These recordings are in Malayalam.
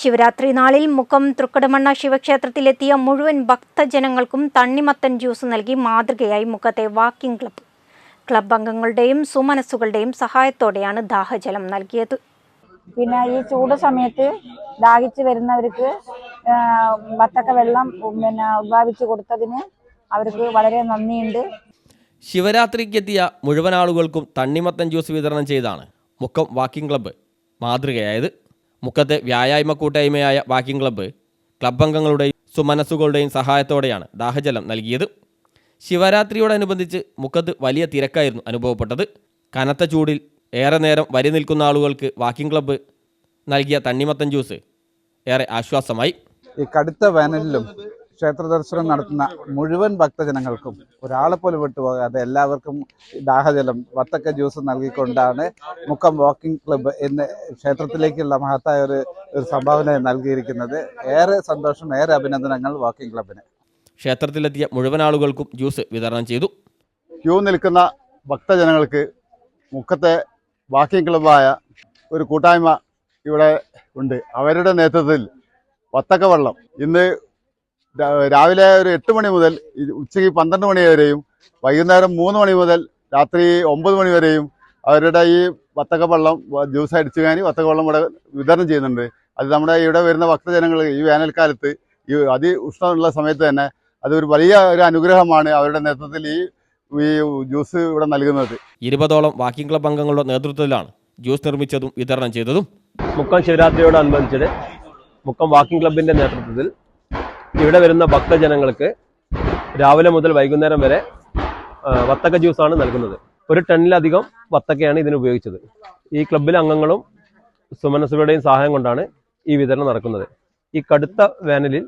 ശിവരാത്രി നാളിൽ മുക്കം തൃക്കടമണ്ണ ശിവക്ഷേത്രത്തിലെത്തിയ മുഴുവൻ ഭക്തജനങ്ങൾക്കും തണ്ണിമത്തൻ ജ്യൂസ് നൽകി മാതൃകയായി മുക്കത്തെ വാക്കിംഗ് ക്ലബ്ബ് ക്ലബ് അംഗങ്ങളുടെയും സുമനസ്സുകളുടെയും സഹായത്തോടെയാണ് ദാഹജലം നൽകിയത്. പിന്നെ ഈ ചൂട് സമയത്ത് ദാഹിച്ച് വരുന്നവർക്ക് വത്തക്ക വെള്ളം പിന്നെ ഉദ്ഭാവിച്ച് കൊടുത്തതിന് അവർക്ക് വളരെ നന്ദിയുണ്ട്. ശിവരാത്രിക്കെത്തിയ മുഴുവൻ ആളുകൾക്കും തണ്ണിമത്തൻ ജ്യൂസ് വിതരണം ചെയ്താണ് മുക്കം വാക്കിംഗ് ക്ലബ്ബ് മാതൃകയായത്. മുക്കത്തെ വ്യായാമ കൂട്ടായ്മയായ വാക്കിംഗ് ക്ലബ്ബ് ക്ലബ് അംഗങ്ങളുടെയും സുമനസ്സുകളുടെയും സഹായത്തോടെയാണ് ദാഹജലം നൽകിയത്. ശിവരാത്രിയോടനുബന്ധിച്ച് മുക്കത്ത് വലിയ തിരക്കായിരുന്നു അനുഭവപ്പെട്ടത്. കനത്ത ചൂടിൽ ഏറെ നേരം വരി നിൽക്കുന്ന ആളുകൾക്ക് വാക്കിംഗ് ക്ലബ്ബ് നൽകിയ തണ്ണിമത്തൻ ജ്യൂസ് ഏറെ ആശ്വാസമായി. ഈ കടുത്ത വേനലിലും ക്ഷേത്ര ദർശനം നടത്തുന്ന മുഴുവൻ ഭക്തജനങ്ങൾക്കും ഒരാളെ പോലും വിട്ടുപോകാതെ എല്ലാവർക്കും ദാഹജലം വത്തക്ക ജ്യൂസ് നൽകിക്കൊണ്ടാണ് മുക്കം വാക്കിംഗ് ക്ലബ്ബ് എന്ന് ക്ഷേത്രത്തിലേക്കുള്ള മഹത്തായ ഒരു ഒരു സംഭാവന നൽകിയിരിക്കുന്നത്. ഏറെ സന്തോഷം ഏറെ അഭിനന്ദനങ്ങൾ വാക്കിംഗ് ക്ലബിന് ക്ഷേത്രത്തിലെത്തിയ മുഴുവൻ ആളുകൾക്കും ജ്യൂസ് വിതരണം ചെയ്തു. ക്യൂ നിൽക്കുന്ന ഭക്തജനങ്ങൾക്ക് മുക്കത്തെ വാക്കിംഗ് ക്ലബ്ബായ ഒരു കൂട്ടായ്മ ഇവിടെ ഉണ്ട്. അവരുടെ നേതൃത്വത്തിൽ വത്തക്ക വെള്ളം ഇന്ന് രാവിലെ ഒരു എട്ട് മണി മുതൽ ഉച്ചയ്ക്ക് പന്ത്രണ്ട് മണി വരെയും വൈകുന്നേരം മൂന്ന് മണി മുതൽ രാത്രി ഒമ്പത് മണി വരെയും അവരുടെ ഈ വത്തക്ക വെള്ളം ജ്യൂസ് അടിച്ചു കാനി വത്തക്ക വെള്ളം ഇവിടെ വിതരണം ചെയ്യുന്നുണ്ട്. അത് നമ്മുടെ ഇവിടെ വരുന്ന ഭക്തജനങ്ങൾ ഈ വേനൽക്കാലത്ത് ഈ അതി ഉഷ്ണമുള്ള സമയത്ത് തന്നെ അതൊരു വലിയ ഒരു അനുഗ്രഹമാണ് അവരുടെ നേതൃത്വത്തിൽ ഈ ഈ ജ്യൂസ് ഇവിടെ നൽകുന്നത്. ഇരുപതോളം വാക്കിംഗ് ക്ലബ് അംഗങ്ങളുടെ നേതൃത്വത്തിലാണ് ജ്യൂസ് നിർമ്മിച്ചതും വിതരണം ചെയ്തതും. മുക്കം ശിവരാത്രിയോടനുബന്ധിച്ച് മുക്കം വാക്കിംഗ് ക്ലബിന്റെ നേതൃത്വത്തിൽ ഇവിടെ വരുന്ന ഭക്തജനങ്ങൾക്ക് രാവിലെ മുതൽ വൈകുന്നേരം വരെ വത്തക്ക ജ്യൂസാണ് നൽകുന്നത്. ഒരു ടണ്ണിലധികം വത്തക്കയാണ് ഇതിന് ഉപയോഗിച്ചത്. ഈ ക്ലബിലെ അംഗങ്ങളും സുമനസുകളുടെയും സഹായം കൊണ്ടാണ് ഈ വിതരണം നടക്കുന്നത്. ഈ കടുത്ത വേനലിൽ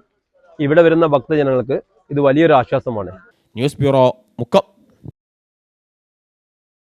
ഇവിടെ വരുന്ന ഭക്തജനങ്ങൾക്ക് ഇത് വലിയൊരു ആശ്വാസമാണ്. News bureau Mukkam.